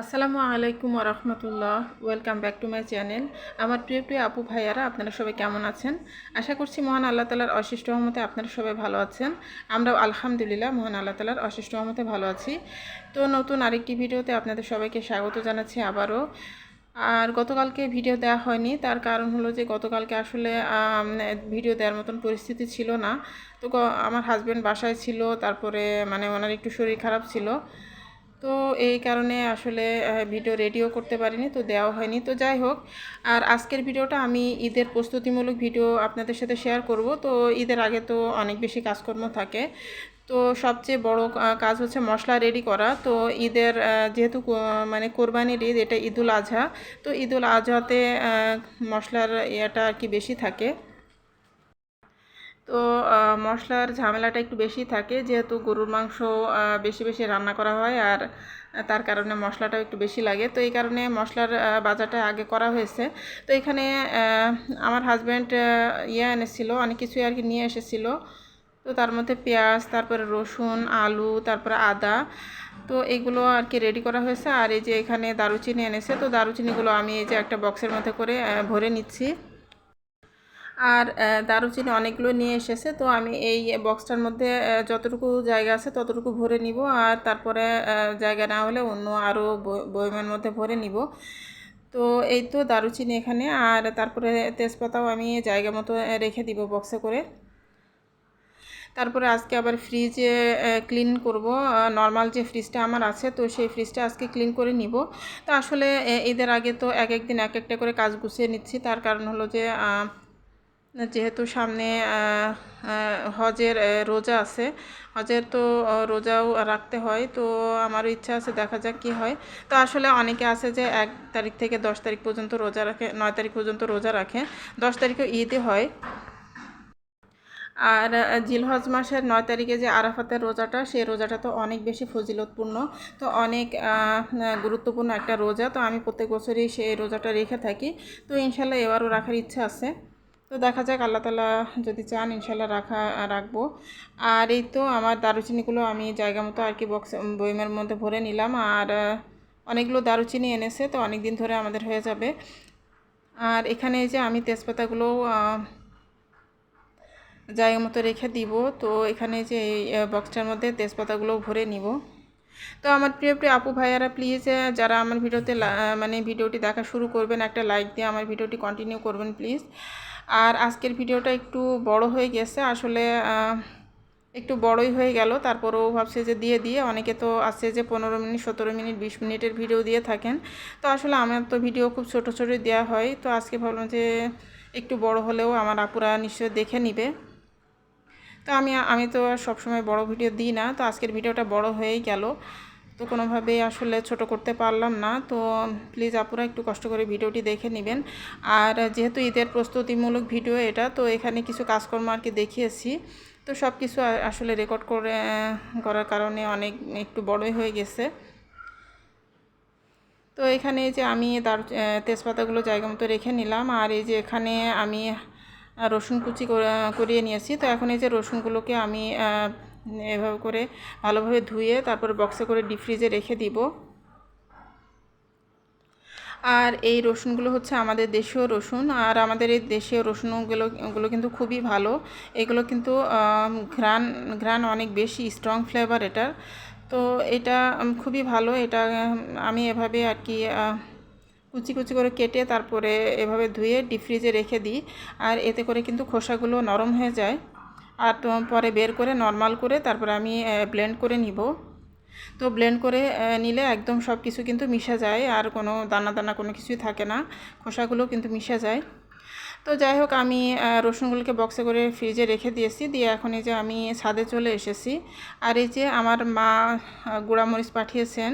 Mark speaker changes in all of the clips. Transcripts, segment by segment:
Speaker 1: আসসালামু আলাইকুম রহমতুল্লাহ welcome back to my channel. আমার প্রিয় প্রিয় আপু ভাইয়ারা, আপনারা সবাই কেমন আছেন? আশা করছি মহান আল্লাহ তালার অশিষ্ট রহমতে আপনারা সবাই ভালো আছেন। আমরাও আলহামদুলিল্লাহ মহান আল্লাহ তালার অশিষ্ট রহমতে ভালো আছি। তো নতুন আরেকটি ভিডিওতে আপনাদের সবাইকে স্বাগত জানাচ্ছি আবারও। আর গতকালকে ভিডিও দেওয়া হয়নি, তার কারণ হলো যে গতকালকে আসলে ভিডিও দেওয়ার মতন পরিস্থিতি ছিল না। তো আমার হাজব্যান্ড বাসায় ছিল, তারপরে মানে ওনার একটু শরীর খারাপ ছিল। তো এই কারণে আসলে ভিডিও রেডিও করতে পারিনি, তো দেওয়া হয়নি। তো যাই হোক, আর আজকের ভিডিওটা আমি ঈদের প্রস্তুতিমূলক ভিডিও আপনাদের সাথে শেয়ার করব। তো ঈদের আগে তো অনেক বেশি কাজকর্ম থাকে। তো সবচেয়ে বড় কাজ হচ্ছে মশলা রেডি করা। তো ঈদের যেহেতু মানে কোরবানির ঈদ, এটা ঈদুল আজহা তো ঈদুল আজহাতে মশলার ইয়েটা আর কি বেশি থাকে। তো মশলার ঝামেলাটা একটু বেশি থাকে, যেহেতু গরুর মাংস বেশি বেশি রান্না করা হয় আর তার কারণে মশলাটাও একটু বেশি লাগে। তো এই কারণে মশলার বাজারটা আগে করা হয়েছে। তো এখানে আমার হাজব্যান্ড ইয়ে এনেছিল, অনেক কিছুই আর কি নিয়ে এসেছিল। তো তার মধ্যে পেঁয়াজ, তারপরে রসুন, আলু, তারপরে আদা। তো এগুলো আর কি রেডি করা হয়েছে। আর এই যে এখানে দারুচিনি এনেছে, তো দারুচিনিগুলো আমি এই যে একটা বক্সের মধ্যে করে ভরে নিচ্ছি। আর দারুচিনি অনেকগুলো নিয়ে এসেছে। তো আমি এই বক্সটার মধ্যে যতটুকু জায়গা আছে ততটুকু ভরে নিব। আর তারপরে জায়গা না হলে অন্য আরও বয়মের মধ্যে ভরে নিব। তো এই তো দারুচিনি এখানে। আর তারপরে তেজপাতাও আমি জায়গা মতো রেখে দিব বক্সে করে। তারপরে আজকে আবার ফ্রিজে ক্লিন করব। নর্মাল যে ফ্রিজটা আমার আছে, তো সেই ফ্রিজটা আজকে ক্লিন করে নিব। তো আসলে এদের আগে তো এক এক দিন এক একটা করে কাজ গুছিয়ে নিচ্ছি। তার কারণ হলো যে যেহেতু সামনে হজের রোজা আছে, হজের তো রোজাও রাখতে হয়। তো আমারও ইচ্ছা আছে, দেখা যাক কী হয়। তো আসলে অনেকে আছে যে এক তারিখ থেকে দশ তারিখ পর্যন্ত রোজা রাখে, নয় তারিখ পর্যন্ত রোজা রাখে। দশ তারিখে ঈদে হয়। আর জিলহজ মাসের নয় তারিখে যে আরাফাতের রোজাটা সেই রোজাটা তো অনেক বেশি ফজিলতপূর্ণ। তো অনেক গুরুত্বপূর্ণ একটা রোজা। তো আমি প্রত্যেক বছরই সেই রোজাটা রেখে থাকি। তো ইনশাল্লাহ এবারও রাখার ইচ্ছা আছে। তো দেখা যাক, আল্লাহ তালা যদি চান ইনশাল্লাহ রাখা, রাখব। আর এই তো আমার দারুচিনিগুলো আমি জায়গা মতো আর কি বক্স বইমের মধ্যে ভরে নিলাম। আর অনেকগুলো দারুচিনি এনেছে, তো অনেক দিন ধরে আমাদের হয়ে যাবে। আর এখানে যে আমি তেজপাতাগুলো জায়গা মতো রেখে দিব। তো এখানে যে এই বক্সটার মধ্যে তেজপাতাগুলো ভরে নিব। তো আমার প্রিয় প্রিয় আপু ভাইয়ারা প্লিজ যারা আমার ভিডিওতে মানে ভিডিওটি দেখা শুরু করবেন, একটা লাইক দিয়ে আমার ভিডিওটি কন্টিনিউ করবেন প্লিজ আর আজকের ভিডিওটা একটু বড় হয়ে গেছে, আসলে একটু বড়ই হয়ে গেল। তারপরেও ভাবছে যে দিয়ে দিয়ে, অনেকে তো আছে যে পনেরো মিনিট, সতেরো মিনিট, বিশ মিনিটের ভিডিও দিয়ে থাকেন। তো আসলে আমার তো ভিডিও খুব ছোট ছোট দেওয়া হয়। তো আজকে ভাবলাম যে একটু বড় হলেও আমার আপুরা নিশ্চয়ই দেখে নিবে। তো আমি আমি তো সবসময় বড় ভিডিও দিই না, তো আজকের ভিডিওটা বড় হয়েই গেল। তো কোনোভাবেই আসলে ছোট করতে পারলাম না, তো প্লিজ আপুরা একটু কষ্ট করে ভিডিওটি দেখে নেবেন। আর যেহেতু ঈদের প্রস্তুতিমূলক ভিডিও এটা, তো এখানে কিছু কাজকর্ম আর কি দেখিয়েছি। তো সব কিছু আসলে রেকর্ড করে, করার কারণে অনেক একটু বড়ই হয়ে গেছে। তো এখানে যে আমি তার তেজপাতাগুলো জায়গা মতো রেখে নিলাম, আর এই যে এখানে আমি রসুন কুচি করে- করিয়ে নিয়েছি তো এখন এই যে রসুনগুলোকে আমি এভাবে করে ভালোভাবে ধুয়ে তারপর বক্সে করে ডিপ ফ্রিজে রেখে দিব। আর এই রসুনগুলো হচ্ছে আমাদের দেশীয় রসুন। আর আমাদের এই দেশীয় রসুনগুলো, ওগুলো কিন্তু খুবই ভালো। এগুলো কিন্তু ঘ্রাণ ঘ্রাণ অনেক বেশি স্ট্রং ফ্লেভার এটার। তো এটা খুবই ভালো। এটা আমি এভাবে আর কি কুচি কুচি করে কেটে তারপরে এভাবে ধুয়ে ডিপ ফ্রিজে রেখে দিই। আর এতে করে কিন্তু খোসাগুলো নরম হয়ে যায়। আর পরে বের করে নর্মাল করে তারপরে আমি ব্লেন্ড করে নিব। তো ব্লেন্ড করে নিলে একদম সব কিছু কিন্তু মিশে যায়। আর কোনো দানা দানা কোনো কিছুই থাকে না। খোসাগুলো কিন্তু মিশে যায়। তো যাই হোক, আমি রসুনগুলোকে বক্সে করে ফ্রিজে রেখে দিয়েছি। দিয়ে এখন এই যে আমি ছাদে চলে এসেছি। আর এই যে আমার মা গুঁড়ামরিচ পাঠিয়েছেন।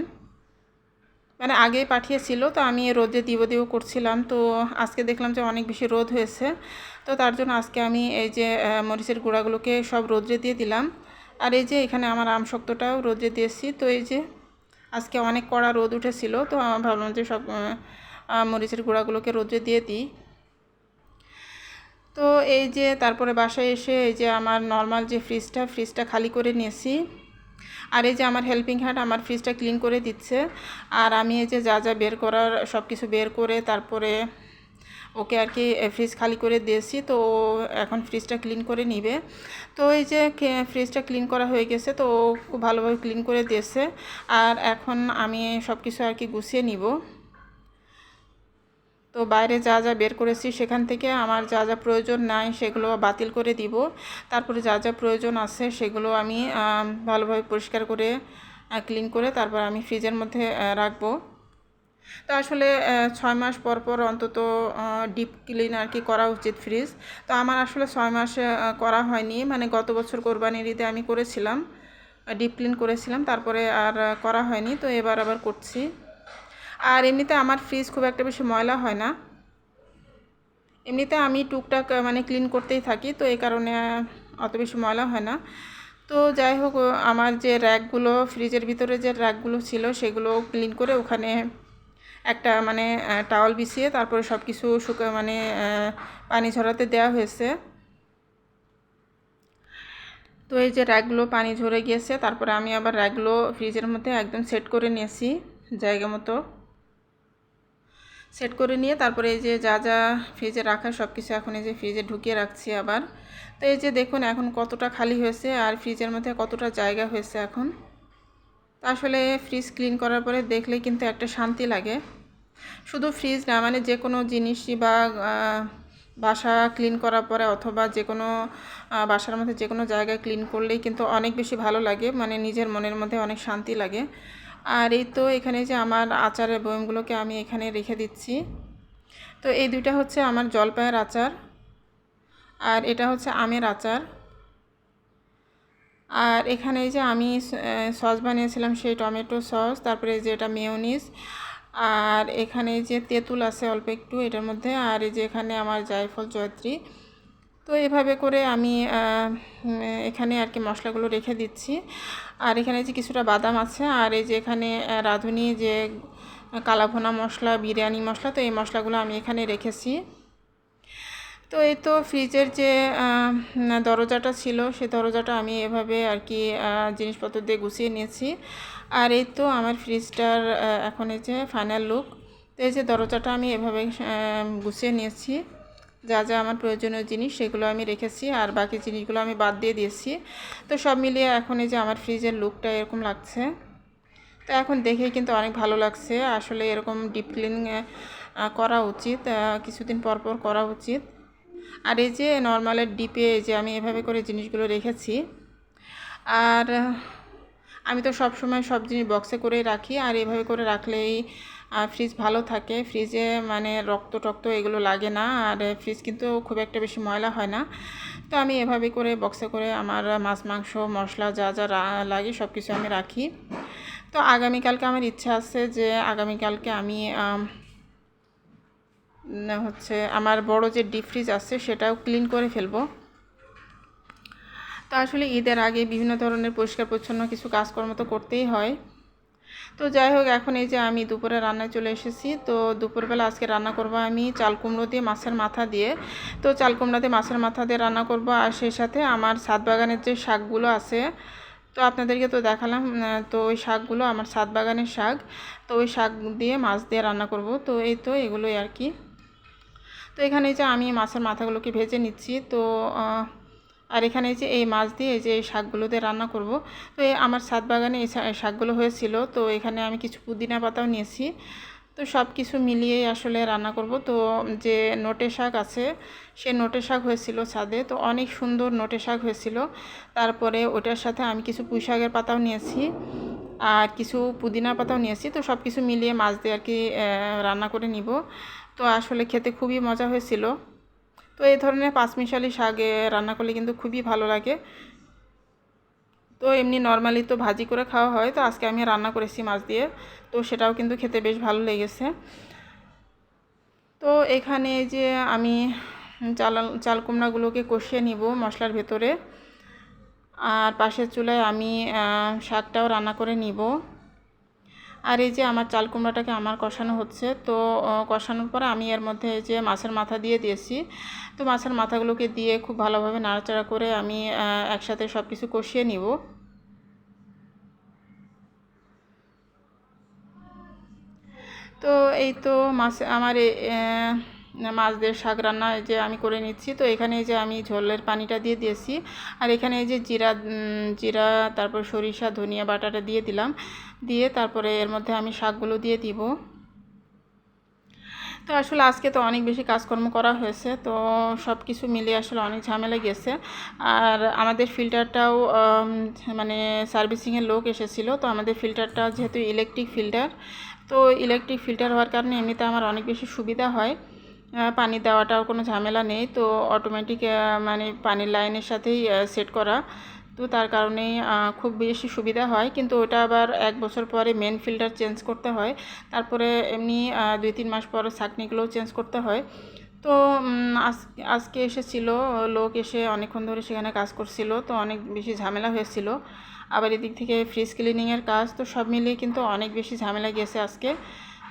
Speaker 1: মানে আগেই পাঠিয়েছিল, তো আমি রোদে দিব দিব করছিলাম। তো আজকে দেখলাম যে অনেক বেশি রোদ হয়েছে। তো তার জন্য আজকে আমি এই যে মরিচের গুঁড়াগুলোকে সব রোদ্রে দিয়ে দিলাম। আর এই যে এখানে আমার আম শক্তটাও রোদ্রে দিয়েছি। তো এই যে আজকে অনেক কড়া রোদ উঠেছিল, তো ভাবলাম যে সব মরিচের গুঁড়াগুলোকে রোদ্রে দিয়ে দিই। তো এই যে তারপরে বাসায় এসে এই যে আমার নর্মাল যে ফ্রিজটা ফ্রিজটা খালি করে নিয়েছি। আর এই যে আমার হেল্পিং হ্যান্ড আমার ফ্রিজটা ক্লিন করে দিচ্ছে। আর আমি এই যে যা যা বের করার সব কিছু বের করে তারপরে ওকে আর কি ফ্রিজ খালি করে দিয়েছি। তো এখন ফ্রিজটা ক্লিন করে নিবে। তো এই যে ফ্রিজটা ক্লিন করা হয়ে গেছে, তো খুব ভালোভাবে ক্লিন করে দিয়েছে। আর এখন আমি সব কিছু আর কি গুছিয়ে নিব। তো বাইরে যা যা বের করেছি সেখান থেকে আমার যা যা প্রয়োজন নাই সেগুলো বাতিল করে দিব। তারপরে যা যা প্রয়োজন আছে সেগুলো আমি ভালোভাবে পরিষ্কার করে ক্লিন করে তারপর আমি ফ্রিজের মধ্যে রাখব। তো আসলে ছয় মাস পর পর অন্তত ডিপ ক্লিন আর কি করা উচিত ফ্রিজ তো আমার আসলে ছয় মাসে করা হয়নি। মানে গত বছর কোরবানির ঈদে আমি করেছিলাম ডিপ ক্লিন করেছিলাম। তারপরে আর করা হয়নি। তো এবার আবার করছি। আর এমনিতে আমার ফ্রিজ খুব একটা বেশি ময়লা হয় না। এমনিতে আমি টুকটাক মানে ক্লিন করতেই থাকি, তো এই কারণে অত বেশি ময়লা হয় না। তো যাই হোক আমার যে র্যাকগুলো ফ্রিজের ভিতরে যে র্যাকগুলো ছিল, সেগুলো ক্লিন করে ওখানে একটা মানে টাওয়াল বিছিয়ে তারপরে সব কিছু শুকা মানে পানি ঝরাতে দেওয়া হয়েছে। তো এই যে র্যাকগুলো পানি ঝরে গিয়েছে, তারপরে আমি আবার র্যাকগুলো ফ্রিজের মধ্যে একদম সেট করে নিয়েছি, জায়গা মতো। সেট করে নিয়ে তারপরে এই যে যা যা ফ্রিজে রাখা সব কিছু এখন এই যে ফ্রিজে ঢুকিয়ে রাখছি আবার। তো এই যে দেখুন এখন কতটা খালি হয়েছে আর ফ্রিজের মধ্যে কতটা জায়গা হয়েছে এখন। আসলে ফ্রিজ ক্লিন করার পরে দেখলে কিন্তু একটা শান্তি লাগে। শুধু ফ্রিজ না মানে যে কোনো জিনিসই বা বাসা ক্লিন করার পরে অথবা যে কোনো বাসার মধ্যে যে কোনো জায়গায় ক্লিন করলেই কিন্তু অনেক বেশি ভালো লাগে। মানে নিজের মনের মধ্যে অনেক শান্তি লাগে। আর এই তো এখানে যে আমার আচারের বয়মগুলোকে আমি এখানে রেখে দিচ্ছি। তো এই দুইটা হচ্ছে আমার জলপাইয়ের আচার আর এটা হচ্ছে আমের আচার। আর এখানে যে আমি সস বানিয়েছিলাম সেই টমেটো সস, তারপরে যে এটা মেয়নিস আর এখানে যে তেঁতুল আছে অল্প একটু এটার মধ্যে, আর এই যে এখানে আমার জায়ফল জয়ত্রী। তো এভাবে করে আমি এখানে আর কি মশলাগুলো রেখে দিচ্ছি। আর এখানে যে কিছুটা বাদাম আছে, আর এই যে এখানে রাঁধুনি, যে কালাভোনা মশলা, বিরিয়ানি মশলা, তো এই মশলাগুলো আমি এখানে রেখেছি। তো এই তো ফ্রিজের যে দরজাটা ছিল, সে দরজাটা আমি এভাবে আর কি জিনিসপত্র দিয়ে গুছিয়ে নিয়েছি। আর এই তো আমার ফ্রিজটার এখন এই যে ফাইনাল লুক তো এই যে দরজাটা আমি এভাবে গুছিয়ে নিয়েছি। যা যা আমার প্রয়োজনীয় জিনিস সেগুলো আমি রেখেছি আর বাকি জিনিসগুলো আমি বাদ দিয়ে দিয়েছি। তো সব মিলিয়ে এখন এই যে আমার ফ্রিজের লুকটা এরকম লাগছে। তো এখন দেখে কিন্তু অনেক ভালো লাগছে। আসলে এরকম ডিপ ক্লিনিং করা উচিত কিছুদিন পর পর করা উচিত। আর এই যে নর্মালের ডিপে যে আমি এভাবে করে জিনিসগুলো রেখেছি, আর আমি তো সব সময় সব জিনিস বক্সে করেই রাখি। আর এভাবে করে রাখলেই ফ্রিজ ভালো থাকে। ফ্রিজে মানে রক্ত টক্ত এগুলো লাগে না। আর ফ্রিজ কিন্তু খুব একটা বেশি ময়লা হয় না। তো আমি এভাবে করে বক্সে করে আমার মাছ, মাংস, মশলা যা যা লাগে সব কিছু আমি রাখি। তো আগামীকালকে আমার ইচ্ছা আছে যে আগামীকালকে আমি হচ্ছে আমার বড় যে ডিপ ফ্রিজ আছে সেটাও ক্লিন করে ফেলব। তো আসলে ঈদের আগে বিভিন্ন ধরনের পরিষ্কার পরিচ্ছন্ন কিছু কাজকর্ম তো করতেই হয়। তো যাই হোক, এখন এই যে আমি দুপুরে রান্নায় চলে এসেছি। তো দুপুরবেলা আজকে রান্না করব আমি চাল কুমড়ো দিয়ে মাছের মাথা দিয়ে। তো চাল কুমড়ো দিয়ে মাছের মাথা দিয়ে রান্না করব আর সেই সাথে আমার ছাদ বাগানের যে শাকগুলো আছে, তো আপনাদেরকে তো দেখালাম তো ওই শাকগুলো আমার ছাদ বাগানের শাক, তো ওই শাক দিয়ে মাছ দিয়ে রান্না করব। তো এই তো এগুলোই আর কি। তো এখানে যে আমি মাছের মাথাগুলোকে ভেজে নিচ্ছি। তো আর এখানে যে এই মাছ দিয়ে যে এই শাকগুলো দিয়ে রান্না করব। তো আমার ছাদ বাগানে এই শাকগুলো হয়েছিল। তো এখানে আমি কিছু পুদিনা পাতাও নিয়েছি। তো সব কিছু মিলিয়েই আসলে রান্না করব। তো যে নোটে শাক আছে, সে নোটে শাক হয়েছিল ছাদে। তো অনেক সুন্দর নোটে শাক হয়েছিল। তারপরে ওটার সাথে আমি কিছু পুঁই শাকের পাতাও নিয়েছি আর কিছু পুদিনা পাতাও নিয়েছি। তো সব কিছু মিলিয়ে মাছ দিয়ে আর কি রান্না করে নিব। তো আসলে খেতে খুবই মজা হয়েছিল। তো এই ধরনের পাঁচমিশালি শাকে রান্না করলে কিন্তু খুবই ভালো লাগে। তো এমনি নর্মালি তো ভাজি করে খাওয়া হয়, তো আজকে আমি রান্না করেছি মাছ দিয়ে, তো সেটাও কিন্তু খেতে বেশ ভালো লেগেছে। তো এখানে যে আমি চাল চাল কুমড়াগুলোকে কষিয়ে নিব মশলার ভেতরে। আর পাশের চুলায় আমি শাকটাও রান্না করে নিব। আর এই যে আমার চাল কুমড়াটাকে আমার কষানো হচ্ছে, তো কষানোর পরে আমি এর মধ্যে যে মাছের মাথা দিয়ে দিয়েছি, তো মাছের মাথাগুলোকে দিয়ে খুব ভালোভাবে নাড়াচাড়া করে আমি একসাথে সব কিছু কষিয়ে নিব। তো, এই তো মাছ আমার মাছ দিয়ে শাক রান্না যে আমি করে নিচ্ছি। তো এখানে যে আমি ঝোলের পানিটা দিয়ে দিয়েছি। আর এখানে এই যে জিরা জিরা, তারপর সরিষা, ধনিয়া বাটাটা দিয়ে দিলাম। দিয়ে তারপরে এর মধ্যে আমি শাকগুলো দিয়ে দিব। তো আসলে আজকে তো অনেক বেশি কাজকর্ম করা হয়েছে। তো সব কিছু মিলিয়ে আসলে অনেক ঝামেলা গেছে। আর আমাদের ফিল্টারটাও মানে সার্ভিসিংয়ের লোক এসেছিল। তো আমাদের ফিল্টারটা যেহেতু ইলেকট্রিক ফিল্টার, তো ইলেকট্রিক ফিল্টার হওয়ার কারণে এমনিতে আমার অনেক বেশি সুবিধা হয়। পানি দেওয়াটাও কোনো ঝামেলা নেই। তো অটোমেটিক মানে পানির লাইনের সাথেই সেট করা। তো তার কারণেই খুব বেশি সুবিধা হয়। কিন্তু ওটা আবার এক বছর পরে মেন ফিল্টার চেঞ্জ করতে হয়। তারপরে এমনি দুই তিন মাস পরে ছাঁকনিগুলোও চেঞ্জ করতে হয়। তো আজ- আজকে এসেছিল, লোক এসে অনেকক্ষণ ধরে সেখানে কাজ করছিল। তো অনেক বেশি ঝামেলা হয়েছিল। আবার এদিক থেকে ফ্রিজ ক্লিনিংয়ের কাজ। তো সব মিলিয়ে কিন্তু অনেক বেশি ঝামেলা গেছে আজকে।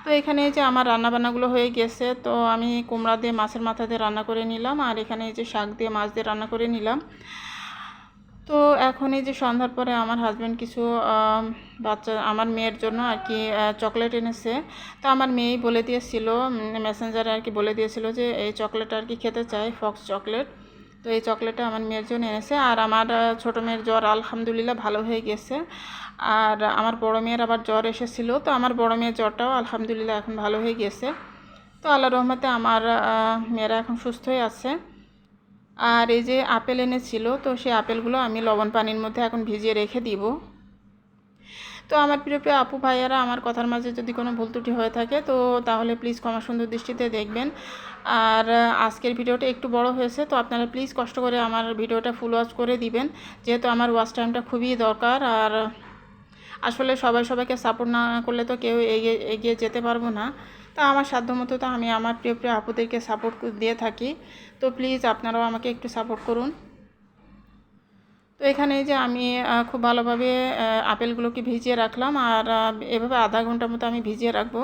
Speaker 1: তো এখানে যে আমার রান্নাবান্নাগুলো হয়ে গেছে, তো আমি কুমড়া দিয়ে মাছের মাথা দিয়ে রান্না করে নিলাম আর এখানে যে শাক দিয়ে মাছ দিয়ে রান্না করে নিলাম। তো এখন এই যে সন্ধ্যার পরে আমার হাজব্যান্ড কিছু বাচ্চা, আমার মেয়ের জন্য আর কি চকলেট এনেছে। তো আমার মেয়েই বলে দিয়েছিল মেসেঞ্জারে আর কি বলে দিয়েছিল যে এই চকলেট আর কি খেতে চাই ফক্স চকলেট তো এই চকলেটটা আমার মেয়ের জন্য এনেছে। আর আমার ছোট মেয়ের জ্বর আলহামদুলিল্লাহ ভালো হয়ে গেছে। আর আমার বড় মেয়ের আবার জ্বর এসেছিল। তো আমার বড় মেয়ের জ্বরটাও আলহামদুলিল্লাহ এখন ভালো হয়ে গেছে। তো আল্লাহ রহমতে আমার মেয়েরা এখন সুস্থই আছে। আর এই যে আপেল এনেছিল, তো সেই আপেলগুলো আমি লবণ পানির মধ্যে এখন ভিজিয়ে রেখে দিব। তো আমার প্রিয় প্রিয় আপু ভাইয়ারা, আমার কথার মাঝে যদি কোনো ভুল ত্রুটি হয়ে থাকে, তো তাহলে প্লিজ ক্ষমা সুন্দর দৃষ্টিতে দেখবেন। আর আজকের ভিডিওটা একটু বড় হয়েছে, তো আপনারা প্লিজ কষ্ট করে আমার ভিডিওটা ফুল ওয়াচ করে দিবেন। যেহেতু আমার ওয়াচ টাইমটা খুবই দরকার, আর আসলে সবাই সবাইকে সাপোর্ট না করলে তো কেউ এগিয়ে এগিয়ে যেতে পারব না। তা আমার সাধ্যমতো তো আমি আমার প্রিয় প্রিয় আপুদেরকে সাপোর্ট দিয়ে থাকি। তো প্লিজ আপনারাও আমাকে একটু সাপোর্ট করুন। তো এখানে যে আমি খুব ভালোভাবে আপেলগুলোকে ভিজিয়ে রাখলাম আর এভাবে আধা ঘণ্টার মতো আমি ভিজিয়ে রাখব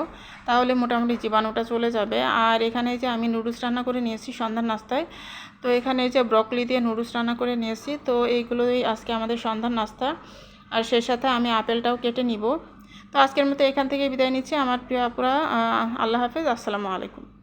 Speaker 1: তাহলে মোটামুটি জীবাণুটা চলে যাবে। আর এখানে যে আমি নুডলস রান্না করে নিয়েছি সন্ধ্যার নাস্তায়। তো এখানে যে ব্রকলি দিয়ে নুডলস রান্না করে নিয়েছি তো এইগুলোই আজকে আমাদের সন্ধ্যার নাস্তা। আর সেই সাথে আমি আপেলটাও কেটে নিব। তো আজকের মতো এখান থেকে বিদায় নিচ্ছি। আমার প্রিয় আপুরা আল্লাহ হাফেজ। আসসালামু আলাইকুম।